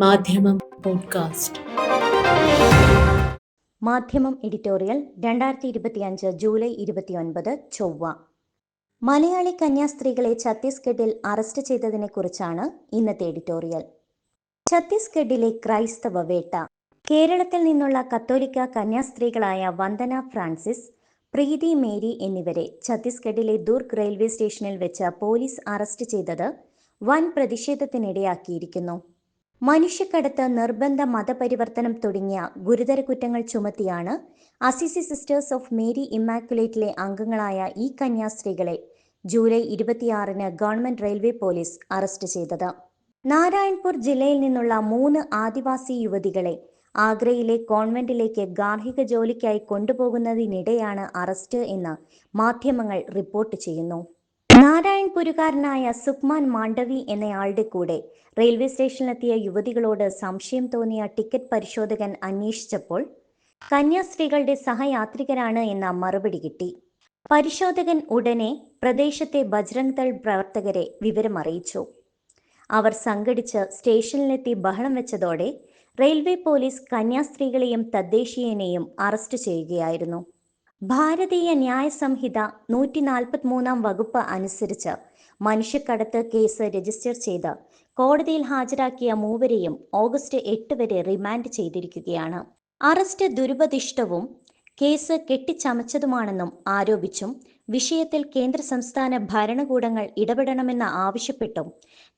മാധ്യമം പോഡ്കാസ്റ്റ്. മാധ്യമം എഡിറ്റോറിയൽ രണ്ടായിരത്തി ഇരുപത്തിയഞ്ച് ജൂലൈ ഇരുപത്തിയൊൻപത് ചൊവ്വ. മലയാളി കന്യാസ്ത്രീകളെ ഛത്തീസ്ഗഡിൽ അറസ്റ്റ് ചെയ്തതിനെക്കുറിച്ചാണ് ഇന്നത്തെ എഡിറ്റോറിയൽ. ഛത്തീസ്ഗഡിലെ ക്രൈസ്തവ വേട്ട. കേരളത്തിൽ നിന്നുള്ള കത്തോലിക്ക കന്യാസ്ത്രീകളായ വന്ദന ഫ്രാൻസിസ് പ്രീതി മേരി എന്നിവരെ ഛത്തീസ്ഗഡിലെ ദുർഗ് റെയിൽവേ സ്റ്റേഷനിൽ വെച്ച് പോലീസ് അറസ്റ്റ് ചെയ്തത് വൻ പ്രതിഷേധത്തിനിടയാക്കിയിരിക്കുന്നു. മനുഷ്യക്കടത്ത് നിർബന്ധ മതപരിവർത്തനം തുടങ്ങിയ ഗുരുതര കുറ്റങ്ങൾ ചുമത്തിയാണ് അസിസി സിസ്റ്റേഴ്സ് ഓഫ് മേരി ഇമ്മാക്കുലേറ്റിലെ അംഗങ്ങളായ ഈ കന്യാസ്ത്രീകളെ ജൂലൈ ഇരുപത്തിയാറിന് ഗവൺമെന്റ് റെയിൽവേ പോലീസ് അറസ്റ്റ് ചെയ്തത്. നാരായൺപൂർ ജില്ലയിൽ നിന്നുള്ള മൂന്ന് ആദിവാസി യുവതികളെ ആഗ്രയിലെ കോൺവെന്റിലേക്ക് ഗാർഹിക ജോലിക്കായി കൊണ്ടുപോകുന്നതിനിടെയാണ് അറസ്റ്റ് എന്ന് മാധ്യമങ്ങൾ റിപ്പോർട്ട് ചെയ്യുന്നു. നാരായൺപുരുകാരനായ സുക്മാൻ മാണ്ഡവി എന്നയാളുടെ കൂടെ റെയിൽവേ സ്റ്റേഷനിലെത്തിയ യുവതികളോട് സംശയം തോന്നിയ ടിക്കറ്റ് പരിശോധകൻ അന്വേഷിച്ചപ്പോൾ കന്യാസ്ത്രീകളുടെ സഹയാത്രികരാണ് എന്ന മറുപടി കിട്ടി. പരിശോധകൻ ഉടനെ പ്രദേശത്തെ ബജ്രംഗ് ദൾ പ്രവർത്തകരെ വിവരമറിയിച്ചു. അവർ സംഘടിച്ച് സ്റ്റേഷനിലെത്തി ബഹളം വെച്ചതോടെ റെയിൽവേ പോലീസ് കന്യാസ്ത്രീകളെയും തദ്ദേശീയനെയും അറസ്റ്റ് ചെയ്യുകയായിരുന്നു. ഭാരതീയ ന്യായ സംഹിത നൂറ്റി നാൽപ്പത്തിമൂന്നാം വകുപ്പ് അനുസരിച്ച് മനുഷ്യക്കടത്ത് കേസ് രജിസ്റ്റർ ചെയ്ത് കോടതിയിൽ ഹാജരാക്കിയ മൂവരെയും ഓഗസ്റ്റ് എട്ട് വരെ റിമാൻഡ് ചെയ്തിരിക്കുകയാണ്. അറസ്റ്റ് ദുരുപദിഷ്ടവും കേസ് കെട്ടിച്ചമച്ചതുമാണെന്നും ആരോപിച്ചും വിഷയത്തിൽ കേന്ദ്ര സംസ്ഥാന ഭരണകൂടങ്ങൾ ഇടപെടണമെന്ന് ആവശ്യപ്പെട്ടും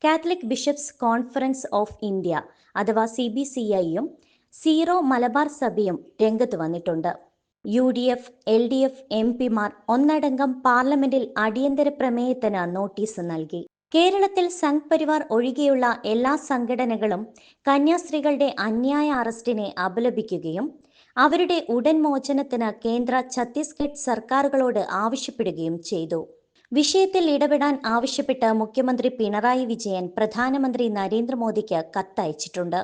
Catholic Bishops Conference of India അഥവാ സി ബി സി ഐയും സീറോ മലബാർ സഭയും രംഗത്ത് വന്നിട്ടുണ്ട്. U D F L D F M പിമാർ ഒന്നടങ്കം പാർലമെന്റിൽ അടിയന്തര പ്രമേയത്തിന് നോട്ടീസ് നൽകി. കേരളത്തിൽ സംഘ് പരിവാർ ഒഴികെയുള്ള എല്ലാ സംഘടനകളും കന്യാസ്ത്രീകളുടെ അന്യായ അറസ്റ്റിനെ അപലപിക്കുകയും അവരുടെ ഉടൻ മോചനത്തിന് കേന്ദ്ര ഛത്തീസ്ഗഡ് സർക്കാരുകളോട് ആവശ്യപ്പെടുകയും ചെയ്തു. വിഷയത്തിൽ ഇടപെടാൻ ആവശ്യപ്പെട്ട് മുഖ്യമന്ത്രി പിണറായി വിജയൻ പ്രധാനമന്ത്രി നരേന്ദ്രമോദിക്ക് കത്തയച്ചിട്ടുണ്ട്.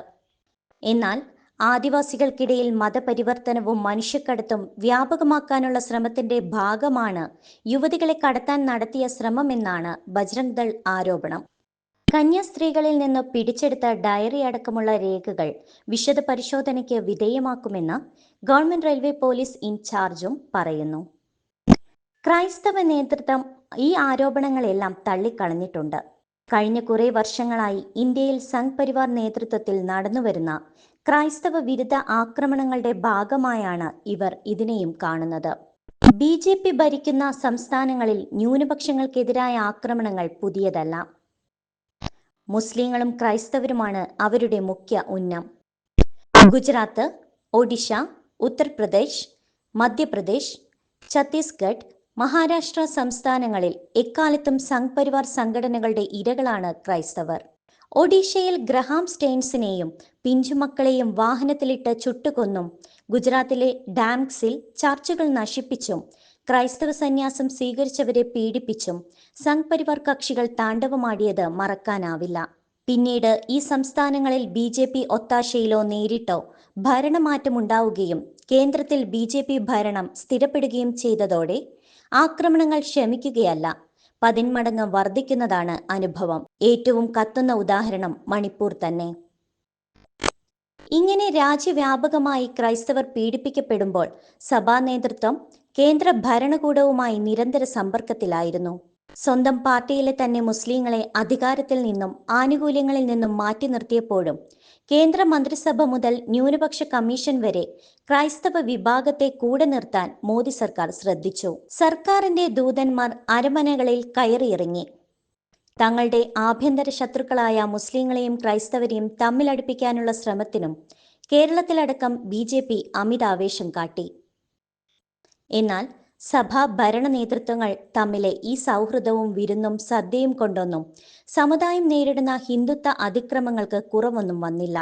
എന്നാൽ ആദിവാസികൾക്കിടയിൽ മതപരിവർത്തനവും മനുഷ്യക്കടത്തും വ്യാപകമാക്കാനുള്ള ശ്രമത്തിന്റെ ഭാഗമാണ് യുവതികളെ കടത്താൻ നടത്തിയ ശ്രമമെന്നാണ് ബജ്രംഗ് ദൾ ആരോപണം. കന്യാസ്ത്രീകളിൽ നിന്ന് പിടിച്ചെടുത്ത ഡയറി അടക്കമുള്ള രേഖകൾ വിശദ പരിശോധനയ്ക്ക് വിധേയമാക്കുമെന്ന് ഗവൺമെന്റ് റെയിൽവേ പോലീസ് ഇൻചാർജും പറയുന്നു. ക്രൈസ്തവ നേതൃത്വം ഈ ആരോപണങ്ങളെല്ലാം തള്ളിക്കളഞ്ഞിട്ടുണ്ട്. കഴിഞ്ഞ കുറേ വർഷങ്ങളായി ഇന്ത്യയിൽ സംഘ് പരിവാർ നേതൃത്വത്തിൽ നടന്നുവരുന്ന ക്രൈസ്തവ വിരുദ്ധ ആക്രമണങ്ങളുടെ ഭാഗമായാണ് ഇവർ ഇതിനെയും കാണുന്നത്. ബി ജെ പി ഭരിക്കുന്ന സംസ്ഥാനങ്ങളിൽ ന്യൂനപക്ഷങ്ങൾക്കെതിരായ ആക്രമണങ്ങൾ പുതിയതല്ല. മുസ്ലിങ്ങളും ക്രൈസ്തവരുമാണ് അവരുടെ മുഖ്യ ഉന്നം. ഗുജറാത്ത് ഒഡീഷ ഉത്തർപ്രദേശ് മധ്യപ്രദേശ് ഛത്തീസ്ഗഡ് മഹാരാഷ്ട്ര സംസ്ഥാനങ്ങളിൽ എക്കാലത്തും സംഘ് പരിവാർ സംഘടനകളുടെ ഇരകളാണ് ക്രൈസ്തവർ. ഒഡീഷയിൽ ഗ്രഹാം സ്റ്റെയിൻസിനെയും പിഞ്ചുമക്കളെയും വാഹനത്തിലിട്ട് ചുട്ടുകൊന്നും ഗുജറാത്തിലെ ഡാംക്സിൽ ചർച്ചുകൾ നശിപ്പിച്ചും ക്രൈസ്തവ സന്യാസം സ്വീകരിച്ചവരെ പീഡിപ്പിച്ചും സംഘ് പരിവാർ കക്ഷികൾ താണ്ഡവമാടിയത് മറക്കാനാവില്ല. പിന്നീട് ഈ സംസ്ഥാനങ്ങളിൽ ബി ജെ പി ഒത്താശയിലോ നേരിട്ടോ ഭരണമാറ്റമുണ്ടാവുകയും കേന്ദ്രത്തിൽ ബി ജെ പി ഭരണം സ്ഥിരപ്പെടുകയും ചെയ്തതോടെ ആക്രമണങ്ങൾ ശമിക്കുകയല്ല. പതിന്മടങ്ങ് വർദ്ധിക്കുന്നതാണ് അനുഭവം. ഏറ്റവും കത്തുന്ന ഉദാഹരണം മണിപ്പൂർ തന്നെ. ഇങ്ങനെ രാജ്യവ്യാപകമായി ക്രൈസ്തവർ പീഡിപ്പിക്കപ്പെടുമ്പോൾ സഭാ നേതൃത്വം കേന്ദ്ര ഭരണകൂടവുമായി നിരന്തര സമ്പർക്കത്തിലായിരുന്നു. സ്വന്തം പാർട്ടിയിലെ തന്നെ മുസ്ലിങ്ങളെ അധികാരത്തിൽ നിന്നും ആനുകൂല്യങ്ങളിൽ നിന്നും മാറ്റി നിർത്തിയപ്പോഴും കേന്ദ്ര മന്ത്രിസഭ മുതൽ ന്യൂനപക്ഷ കമ്മീഷൻ വരെ ക്രൈസ്തവ വിഭാഗത്തെ കൂടെ നിർത്താൻ മോദി സർക്കാർ ശ്രദ്ധിച്ചു. സർക്കാരിന്റെ ദൂതന്മാർ അരമനകളിൽ കയറിയിറങ്ങി. തങ്ങളുടെ ആഭ്യന്തര ശത്രുക്കളായ മുസ്ലിങ്ങളെയും ക്രൈസ്തവരെയും തമ്മിലടുപ്പിക്കാനുള്ള ശ്രമത്തിനും കേരളത്തിലടക്കം ബി ജെ പി അമിതാവേശം കാട്ടി. എന്നാൽ സഭാ ഭരണ നേതൃത്വങ്ങൾ തമ്മിലെ ഈ സൗഹൃദവും വിരുന്നും സദ്യയും കൊണ്ടൊന്നും സമുദായം നേരിടുന്ന ഹിന്ദുത്വ അതിക്രമങ്ങൾക്ക് കുറവൊന്നും വന്നില്ല.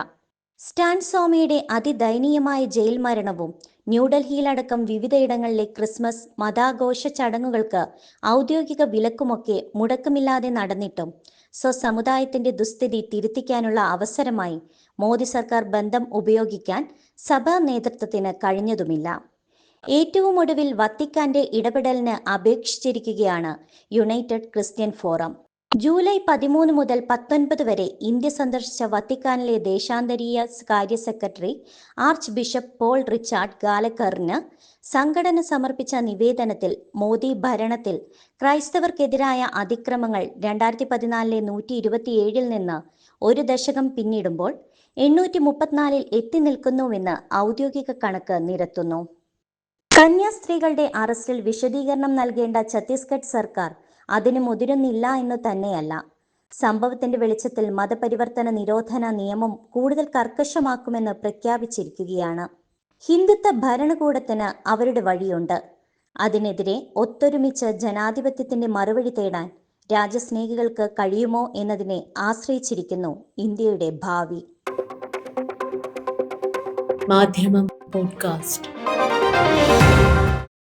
സ്റ്റാൻ സ്വാമിയുടെ അതിദയനീയമായ ജയിൽ മരണവും ന്യൂഡൽഹിയിലടക്കം വിവിധയിടങ്ങളിലെ ക്രിസ്മസ് മതാഘോഷ ചടങ്ങുകൾക്ക് ഔദ്യോഗിക വിലക്കുമൊക്കെ മുടക്കമില്ലാതെ നടന്നിട്ടും സ്വസമുദായത്തിന്റെ ദുസ്ഥിതി തിരുത്തിക്കാനുള്ള അവസരമായി മോദി സർക്കാർ ബന്ധം ഉപയോഗിക്കാൻ സഭാ നേതൃത്വത്തിന് കഴിഞ്ഞതുമില്ല. ഏറ്റവും ഒടുവിൽ വത്തിക്കാന്റെ ഇടപെടലിന് അപേക്ഷിച്ചിരിക്കുകയാണ് യുണൈറ്റഡ് ക്രിസ്ത്യൻ ഫോറം. ജൂലൈ പതിമൂന്ന് മുതൽ പത്തൊൻപത് വരെ ഇന്ത്യ സന്ദർശിച്ച വത്തിക്കാനിലെ ദേശാന്തരീയ കാര്യ secretary archbishop Paul Richard ഗാലക്കറിന് സംഘടന സമർപ്പിച്ച നിവേദനത്തിൽ മോദി ഭരണത്തിൽ ക്രൈസ്തവർക്കെതിരായ അതിക്രമങ്ങൾ രണ്ടായിരത്തി പതിനാലിലെ നൂറ്റി ഇരുപത്തിയേഴിൽ നിന്ന് ഒരു ദശകം പിന്നിടുമ്പോൾ എണ്ണൂറ്റി മുപ്പത്തിനാലിൽ എത്തി നിൽക്കുന്നുവെന്ന് ഔദ്യോഗിക കണക്ക് നിരത്തുന്നു. കന്യാസ്ത്രീകളുടെ അറസ്റ്റിൽ വിശദീകരണം നൽകേണ്ട ഛത്തീസ്ഗഡ് സർക്കാർ അതിന് മുതിരുന്നില്ല എന്ന് തന്നെയല്ല. സംഭവത്തിന്റെ വെളിച്ചത്തിൽ മതപരിവർത്തന നിരോധന നിയമം കൂടുതൽ കർക്കശമാക്കുമെന്ന് പ്രഖ്യാപിച്ചിരിക്കുകയാണ്. ഹിന്ദുത്വ ഭരണകൂടത്തിന് അവരുടെ വഴിയുണ്ട്. അതിനെതിരെ ഒത്തൊരുമിച്ച് ജനാധിപത്യത്തിന്റെ മറുപടി തേടാൻ രാജ്യസ്നേഹികൾക്ക് കഴിയുമോ എന്നതിനെ ആശ്രയിച്ചിരിക്കുന്നു ഇന്ത്യയുടെ ഭാവി. മാധ്യമം പോഡ്കാസ്റ്റ്. Música